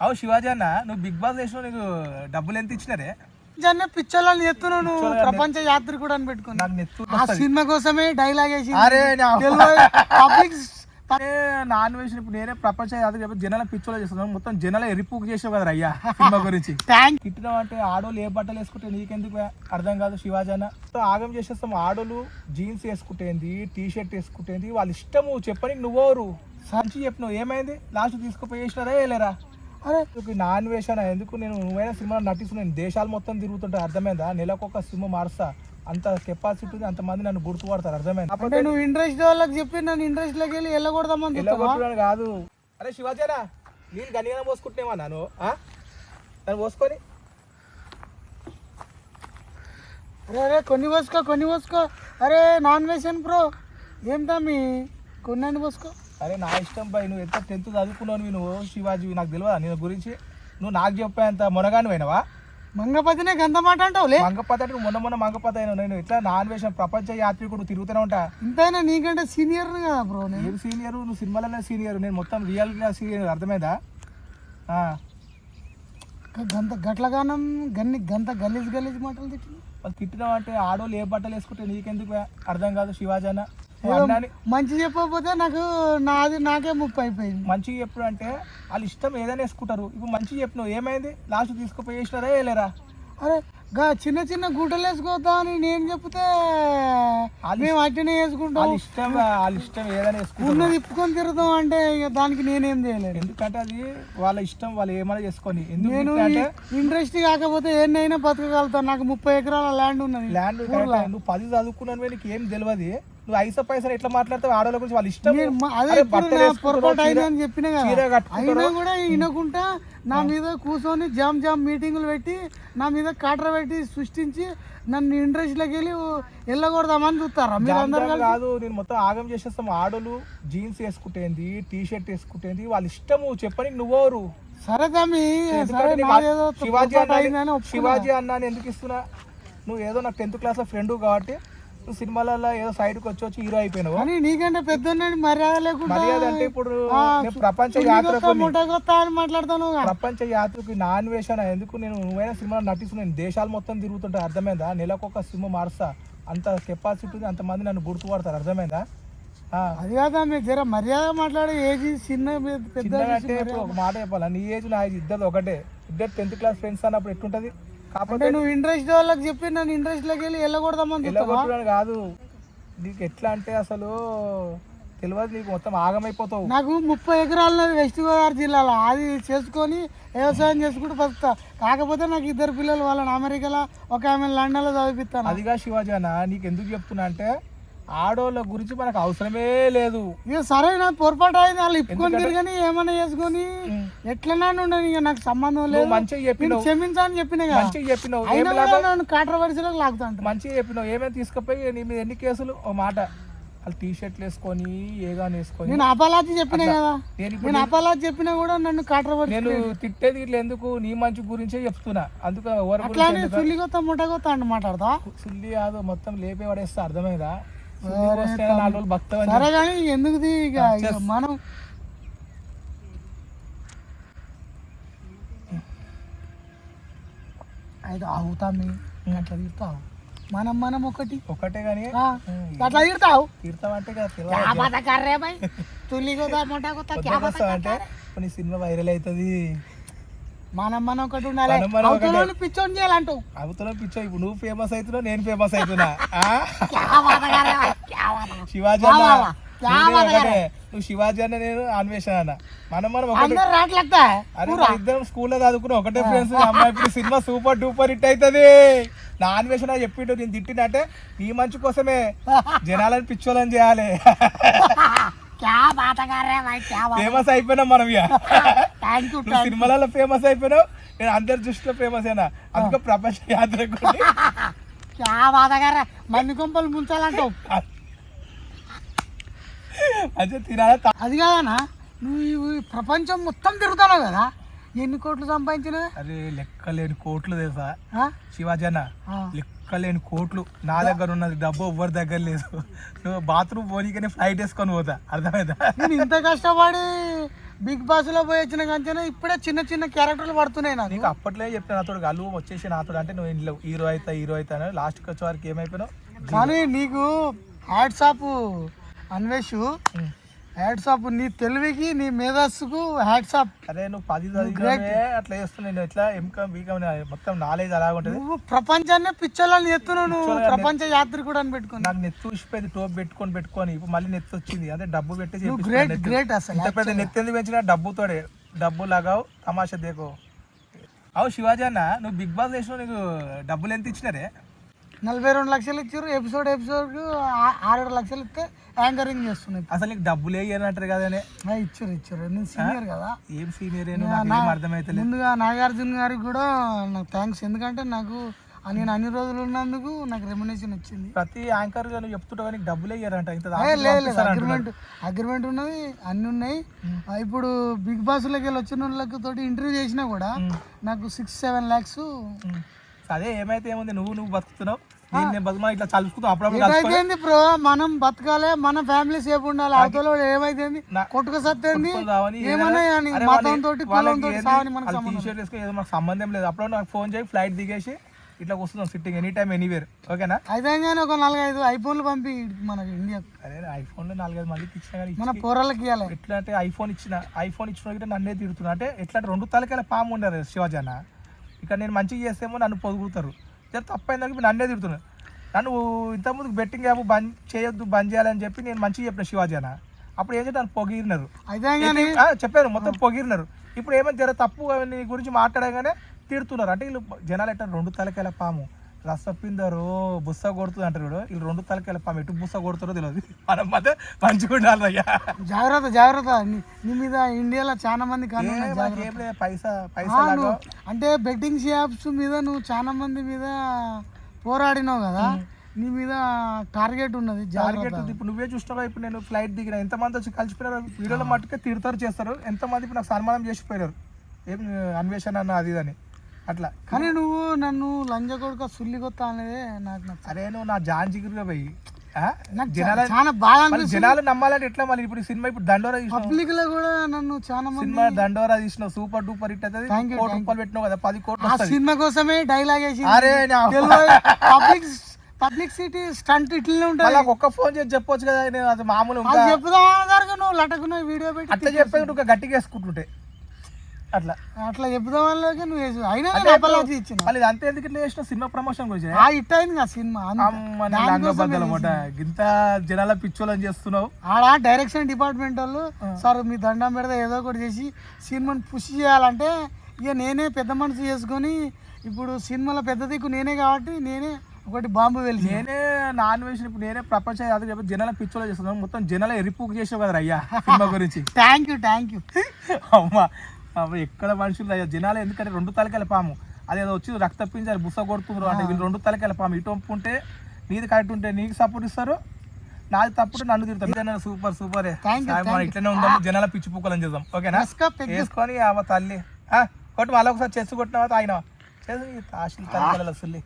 అవు శివాజీ అన్న నువ్వు బిగ్ బాస్ వేసినావు నీకు డబ్బులు ఎంత ఇచ్చినారే? జన్న పిచ్చోళ్ళని చెప్తున్నావు నువ్వు ప్రపంచ యాత్రికుడు అని పెట్టుకుని నాకు నెత్తు ఆ సినిమా కోసమే డైలాగ్ వేసి పబ్లిక్ నాన్ వెజ్ ఇప్పుడు నేనే ప్రపంచ యాత్ర జనాల పిచ్చోలో చేస్తున్నాను మొత్తం జనాల ఎరిపుకు చేసావు కదా అయ్యా సినిమా గురించి. థ్యాంక్ తిట్టడం అంటే ఆడోళ్ళు ఏ బట్టలు వేసుకుంటే నీకెందుకు అర్థం కాదు శివాజీ అన్న. ఆగం చేసేస్తాం. ఆడోళ్ళు జీన్స్ వేసుకుంటేంది టీ షర్ట్ వేసుకుంటేంది వాళ్ళ ఇష్టము చెప్పని నువ్వెవరు సంచి చెప్పినావు ఏమైంది? లాస్ట్ తీసుకుపోయి వేసినారా వేయలేరా? అరే ఎందుకు నాన్ వేషానా ఎందుకు నేను నువ్వైనా సినిమాలో నటిస్తున్నాను దేశాలు మొత్తం తిరుగుతుంటే అర్థమైందా? నెలకు ఒక సినిమా మారుస్తా. అంత కెపాసిటీ ఉంది అంతమంది నన్ను గుర్తుపడతారు అర్థమైందా? అంటే నువ్వు ఇంట్రెస్ట్ వాళ్ళకి చెప్పి నన్ను ఇంట్రెస్ట్లోకి వెళ్ళి వెళ్ళకూడదామని? కొట్టుకోవడం కాదు. అరే శివాజీరా నీళ్ళు గనిగా పోసుకుంటున్నావా నాను? నన్ను పోసుకొని. అరే అరే కొన్ని పోసుకో కొన్ని పోసుకో. అరే నాన్ వేషన్ బ్రో ఏం తమ్మి కొన్ని పోసుకో. అరే నా ఇష్టం పై నువ్వు ఎంత టెన్త్ చదువుకున్నావు నువ్వు శివాజీ నాకు తెలియదా నీ గురించి? నువ్వు నాకు చెప్పేంత మొనగాని పోయినావా? మంగపతినే గంత మాట అంటావులే? మంగపత అంటే మొన్న మొన్న మంగపత అయినావు. నేను ఇట్లా నాన్ వేషం ప్రపంచ యాత్రికుడు తిరుగుతూనే ఉంటా? ఇంతైనా నీకంటే సీనియర్ కదా బ్రో నేను. సీనియర్ నువ్వు సినిమాలోనే సీనియర్ నేను మొత్తం రియల్గా సీనియర్ అర్థమైందా? గంత గట్లగానం గన్ని గంత గలీజ్ గలీజ్ మాటలు తిట్టి వాళ్ళు తిట్టినావు అంటే ఆడోళ్ళు ఏ బట్టలు వేసుకుంటే నీకెందుకు అర్థం కాదు శివాజీ అన్న ఏదో అన్నాని మంచి చెప్పకపోతే నాకు నాది నాకే ముప్పై అయిపోయింది. మంచిగా ఎప్పుడు అంటే వాళ్ళు ఇష్టం ఏదైనా వేసుకుంటారు. ఇప్పుడు మంచిగా చెప్పినావు ఏమైంది? లాస్ట్ తీసుకుపోయి వేసినారా వేయలేరా? అరే గా చిన్న చిన్న గుడ్డలు వేసుకోవద్దా అని నేను చెప్తే మేము అట్లనే వేసుకుంటాం. వాళ్ళ ఇష్టం వాళ్ళ ఇష్టం ఏదైనా వేసుకుంటారు ఉన్నది ఇప్పుకొని తిరుగుతాం అంటే ఇక దానికి నేనేం చేయలేను. ఎందుకంటే అది వాళ్ళ ఇష్టం వాళ్ళు ఏమైనా చేసుకొని నేను ఇంట్రెస్ట్ కాకపోతే ఎన్నైనా బతకగలుగుతాను. నాకు ముప్పై ఎకరాల ల్యాండ్ ఉన్నది. ల్యాండ్ నువ్వు పది చదువుకున్నాను నీకు ఏం తెలియదు నువ్వు ఐసా పైసలు ఎట్లా మాట్లాడతావు? ఆడవాళ్ళ గురించి వాళ్ళ ఇష్టం నా పొరపాటు అయిందని చెప్పిన. అయినా కూడా వినకుండా నా మీద కూర్చొని జామ్ జామ్ మీటింగులు పెట్టి నా మీద కాటర్ పెట్టి సృష్టించి నన్ను ఇంట్రెస్ట్లోకి వెళ్ళి వెళ్ళకూడదామని చూస్తారా? మీరు అందరు కాదు నేను మొత్తం ఆగం చేసేస్తాం. ఆడోళ్ళు జీన్స్ వేసుకుంటేంది టీ షర్ట్ వేసుకుంటేంది వాళ్ళ ఇష్టము చెప్పని నువ్వెవరు సరే తమ్మి శివాజీ అన్న. శివాజీ అన్న అని ఎందుకు ఇస్తున్నా? నువ్వు ఏదో నాకు టెన్త్ క్లాస్లో ఫ్రెండ్ కాబట్టి సినిమాలలో ఏదో సైడ్కి వచ్చి వచ్చి హీరో అయిపోయినావు. కానీ నీకంటే పెద్ద మర్యాద లేకుండా మర్యాద అంటే ఇప్పుడు ప్రపంచ యాత్రకు మాట్లాడతాను ప్రపంచ యాత్రకు నాన్ వేషాన ఎందుకు నేను నువ్వైనా సినిమాలో నటిస్తున్నాను దేశాలు మొత్తం తిరుగుతుంటే అర్థమైందా? నెలకు ఒక సినిమా మారుస్తా. అంత కెపాసిటీ ఉంది అంతమంది నన్ను గుర్తుపడతారు అర్థమైందా? ఆ, అది కాదా మీరు జర మర్యాద మాట్లాడే ఏజ్ చిన్న పెద్ద అంటే ఒక మాట చెప్పాలా? నీ ఏజ్ నా ఏజ్ ఇద్దరు ఒకటే. ఇద్దరు టెన్త్ క్లాస్ ఫ్రెండ్స్ అన్నప్పుడు ఎట్లుంటది? కాకపోతే నువ్వు ఇంట్రెస్ట్ వాళ్ళకి చెప్పి నన్ను ఇంట్రెస్ట్లోకి వెళ్ళి వెళ్ళకూడదామని వెళ్ళగొట్టడం కాదు. నీకు ఎట్లా అంటే అసలు తెలియదు నీకు మొత్తం ఆగమైపోతావు. నాకు ముప్పై ఎకరాలు వెస్ట్ గోదావరి జిల్లాలో అది చేసుకొని వ్యవసాయం చేసుకుంటూ బతుకుతా. కాకపోతే నాకు ఇద్దరు పిల్లలు వాళ్ళని అమెరికాలో ఒక ఆమె లండన్లో చదివిస్తాను అదిగా శివాజీ అన్న నీకు ఎందుకు చెప్తున్నా అంటే ఆడోళ్ళ గురించి మనకు అవసరమే లేదు. ఇక సరే నాకు పొరపాటు అయింది వాళ్ళు ఇప్పుకొని తిరగని ఏమైనా చేసుకొని ఎట్లన్నా ఉండని ఇక నాకు సంబంధం లేదు. మంచిగా చెప్పినావు. క్షమించాలని చెప్పిన మంచిగా చెప్పినావు. నన్ను కాంట్రవర్సీలోకి లాగుతాంటారు మంచిగా చెప్పినావు. ఏమేమి తీసుకుపోయి నీ మీద ఎన్ని కేసులు? ఓ మాట. వాళ్ళు టీ షర్ట్లు వేసుకొని ఏగాని వేసుకొని. నేను అపాలాజీ చెప్పిన కదా. నేను అపాలాజీ చెప్పినా కూడా నన్ను కాంట్రవర్సీ నేను తిట్టేది ఇట్లా ఎందుకు? నీ మంచి గురించే చెప్తున్నా. అందుకు ఎవరి అట్లా గురించి అని సుల్లి కొత్త ముఠ కొత్త అని మాట్లాడతా. సుల్లి కాదు మొత్తం లేపే పడేస్తా అర్థమైందా? సరే కానీ ఎందుకు మనం అయితే అవుతామి అట్లా తిడతావు. మనం మనం ఒకటి. ఒకటే కానీ అట్లా తుల్లి బాత అంటే కొన్ని సినిమా వైరల్ అవుతుంది. మనం మనం ఒకటి ఉండాలి. అవతల పిచ్చోని చేయాలంటావు. అవతల పిచ్చో ఇప్పుడు నువ్వు ఫేమస్ అవుతున్నావు నేను ఫేమస్ అవుతున్నా. శివాజీ నువ్వు శివాజీ అన్న నేను అన్వేషణ అన్న. మనం మనం అరే ఇద్దరం స్కూల్లో చదువుకున్నాం ఒకటే ఫ్రెండ్స్ అమ్మాయి ఇప్పుడు సినిమా సూపర్ డూపర్ హిట్ అవుతుంది నా అన్వేషణ చెప్పిండు నేను తిట్టినంటే నీ మంచి కోసమే జనాలను పిచ్చోళ్ళని చేయాలి. ఫేమస్ అయిపోయినాం మనం ఇక. సినిమాలలో ఫేమస్ అయిపోయినావు నేను అందరి దృష్టిలో ఫేమస్ అయినా. అందుకే ప్రపంచ గారా? మంది కొంపలు ముంచాలంటావు అంటే తినాలా? అది కాదనా నువ్వు ఈ ప్రపంచం మొత్తం తిరుగుతున్నావు కదా ఎన్ని కోట్లు సంపాదించినవే? అరే లెక్కలేని కోట్లు తెలుసా? ఆ? శివాజీ అన్న ఆ. లెక్కలేని కోట్లు. నా దగ్గర ఉన్నది డబ్బు ఎవ్వరి దగ్గర లేదు. నువ్వు బాత్రూమ్ పోనీకనే ఫ్లైట్ వేసుకొని పోతా. అర్థమైందా? నేను ఇంత కష్టపడి బిగ్ బాస్లో పోయి వచ్చిన కంచెనే ఇప్పుడే చిన్న చిన్న క్యారెక్టర్లు పడుతున్నాయి నాకు. నీకు అప్పట్లో చెప్పిన నాతోడు గలు వచ్చేసి నాతోడు. అంటే నువ్వు ఇంట్లో హీరో అవుతా హీరో అవుతా లాస్ట్కి వచ్చే వారికి ఏమైపోయినావు? కానీ నీకు హ్యాట్సాప్ అన్వేష్ హ్యాట్సాప్ నీ తెలివికి నీ మేధస్సుకు హ్యాట్సాప్ అరే నువ్వు పది అట్లా చేస్తున్నావు నేను ఎట్లా ఎంకమ్ బీకమ్ మొత్తం నాలెడ్జ్ అలాగ ఉంటుంది నువ్వు ప్రపంచాన్ని పిచ్చోళ్ళని ఎత్తున్నావు నువ్వు ప్రపంచ యాత్రికుడు అని పెట్టుకుని నాకు నెత్తి ఊసిపోయింది టోప్ పెట్టుకొని పెట్టుకొని ఇప్పుడు మళ్ళీ నెత్తి వచ్చింది అదే డబ్బు పెట్టి గ్రేట్ నెత్తి. గ్రేట్ అసలు ఇంత పెద్ద నెత్తి ఎందుకు పెంచినా డబ్బుతోడే డబ్బు లాగావు తమాషా దేకో అవు శివాజీ అన్న నువ్వు బిగ్ బాస్ వేసినావు నీకు డబ్బులు ఎంత ఇచ్చినారే? నలభై రెండు లక్షలు ఇచ్చారు. ఎపిసోడ్ ఎపిసోడ్ ఆరేడు లక్షలు ఇస్తే యాంకరింగ్ చేస్తున్నాయి. అసలు నీకు డబ్బులే కదనే ఆ, ఇచ్చారు ఇచ్చారు. నేను సీనియర్ కదా. ఏం సీనియర్ అర్థమైతలేదు. ముందుగా నాగార్జున గారికి కూడా నాకు థ్యాంక్స్ ఎందుకంటే నాకు నేను అన్ని రోజులు ఉన్నందుకు నాకు రెమ్యునేషన్ వచ్చింది. ప్రతి యాంకర్గా నువ్వు చెప్తుంటావు నీకు డబ్బులే ఇంత లేదు లేదు. అంటున్నారు. అగ్రిమెంట్ అగ్రిమెంట్ ఉన్నది అన్ని ఉన్నాయి. ఇప్పుడు బిగ్ బాస్లోకి వెళ్ళి వచ్చిన వాళ్ళకి తోటి ఇంటర్వ్యూ చేసినా కూడా నాకు సిక్స్ సెవెన్ ల్యాక్స్. అదే ఏమైతే ఏముంది? నువ్వు నువ్వు బతుకుతున్నావు. నేను ఇట్లా అప్పుడప్పుడు బ్రో? మనం బతకాలి మన ఫ్యామిలీ సేఫ్ ఉండాలి. అవతల ఏమైంది నా- కొట్టుకు సత్తేంది? ఏమన్నా మతం తోటి వాళ్ళకి కులం తోటి ఏంది? సావని మనకు వాళ్ళు సంబంధం టీ-షర్ట్ వేసుకొని ఏదో మాకు సంబంధం లేదు. అప్పుడు నాకు ఫోన్ చేయి ఫ్లైట్ దిగేసి ఇట్లా వస్తున్నాం సిట్టింగ్ ఎనీ టైం ఎనీవేర్ ఓకేనా? అయితే కానీ ఒక నాలుగైదు ఐఫోన్లు పంపి మనకి ఇండియాకు అరే ఐఫోన్లో నాలుగైదు మందికి ఇచ్చినా కానీ మన పోరాళ్ళకి ఇవ్వాలి. ఎట్లా అంటే ఐఫోన్ ఇచ్చిన ఐఫోన్ ఇచ్చిన నన్నే తిడుతున్నా. అంటే ఎట్లా అంటే రెండు తలకాయల పాము ఉండరు శివాజీ అన్న ఇక్కడ నేను మంచిగా చేస్తేమో నన్ను పొదుగుతారు. జర తప్పైందాక మీరు నన్నే తిడుతున్నా. నన్ను ఇంతకుముందు బెట్టింగ్ యాప్ బంద్ చేయొద్దు బంద్ చేయాలని చెప్పి నేను మంచిగా చెప్పిన శివాజీ అన్న అప్పుడు ఏం చేస్తే పొగిరినారు. చెప్పారు మొత్తం పొగిరినారు. ఇప్పుడు ఏమైనా జర తప్పు గురించి మాట్లాడగానే తిడుతున్నారు. అంటే వీళ్ళు జనాలు ఎట్లా రెండు తలకాయల పాము. రసపిందరు బుస్స కొడుతుంది అంటారు చూడు. వీళ్ళు రెండు తలకాయల పాము ఎటు బుస్స కొడుతారో తెలియదు మనం మధ్య మంచిగా ఉండాలి అయ్యా జాగ్రత్త జాగ్రత్త. నీ- మీద ఇండియాలో చాలా మంది పైసా పైసా అంటే బెట్టింగ్ యాప్స్ మీద నువ్వు చాలా మంది మీద పోరాడినావు కదా. నీ మీద టార్గెట్ ఉన్నది టార్గెట్. ఇప్పుడు నువ్వే చూస్తున్నావు ఇప్పుడు నేను ఫ్లైట్ దిగిన. ఎంతమంది వచ్చి కలిసిపోయినారు? వీడియోలో మట్టుకే తిడతారు చేస్తారు. ఎంతమంది ఇప్పుడు నాకు సన్మానం చేసిపోయారు ఏం అన్వేషణ అన్న అది అని. అట్లా. కానీ నువ్వు నన్ను లంజ కొడుక సుల్లి కొత్త అనేది నాకు నచ్చ అరే నువ్వు నా జాన్ జిగురుగా పోయి ఆ? నాకు జనాల చాలా బాగా జనాలు నమ్మాలంటే ఎట్లా మళ్ళీ ఇప్పుడు ఈ సినిమా ఇప్పుడు దండోరా తీసినావు. పబ్లిక్లో కూడా నన్ను చాలా మంది సినిమా దండోరా తీసినావు. సూపర్ డూపర్ హిట్ అవుతుంది. Thank you, కోటి thank రూపాయలు పెట్టినావు కదా పది కోట్లు ఆ వస్తుంది. సినిమా కోసమే డైలాగ్ వేసి అరే నా- పబ్లిక్ పబ్లిక్ సిటీ స్టంట్ ఇట్లనే ఉంటుంది. మళ్ళీ నాకు ఒక్క ఫోన్ చేసి చెప్పొచ్చు కదా నేను అది మామూలు అది చెప్పుదామని జరగ నువ్వు లటకున్న వీడియో పెట్టి అట్లా చెప్పేది నువ్వు గట్టిగా వేసుకుంటుంటే. అట్లా. అట్లా చెప్పుదామని నువ్వు వేసు అయినా అప్పలాచి ఇచ్చిన. మళ్ళీ అంతే ఎందుకు ఇట్లా చేసిన సినిమా ప్రమోషన్ గురించి ఆ హిట్ అయింది కదా సినిమా. గింత జనాల పిచ్చోలని చేస్తున్నావు. ఆడ డైరెక్షన్ డిపార్ట్మెంట్ వాళ్ళు సార్ మీ దండం పెడితే ఏదో ఒకటి చేసి సినిమాని పుష్ చేయాలంటే ఇక నేనే పెద్ద మనసు చేసుకొని ఇప్పుడు సినిమాలో పెద్ద దిక్కు నేనే కాబట్టి నేనే ఒకటి బాంబు వెలిసి నేనే నాన్ వెజ్ ఇప్పుడు నేనే ప్రపంచ యాత్ర చెప్పి జనాల పిచ్చోలో చేస్తున్నాను మొత్తం జనాల ఎరిపుకు చేసావు కదా అయ్యా సినిమా గురించి. థ్యాంక్ యూ థ్యాంక్ యూ అమ్మ. ఎక్కడ మనుషులు జనాలు ఎందుకంటే రెండు తలకాయల పాము. అదేదో వచ్చి రక్త పింజారు బుస కొడుతున్నారు అంటే వీళ్ళు రెండు తలకాయల పాము. ఇటు వంపు ఉంటే నీది కరెక్ట్ ఉంటే నీకు సపోర్ట్ ఇస్తారు. నాది తప్పుడు నన్ను తిడతారు. Super super. ఇట్లనే ఉందాము జనాల పిచ్చి పుక్కలని చేద్దాం. ఓకేనా? వేసుకొని ఆమె తల్లి. కొట్టు. మళ్ళీ ఒకసారి చెస్ కొట్టినావా తాగినావా చేసి తాశీలు తల్లి సుల్లి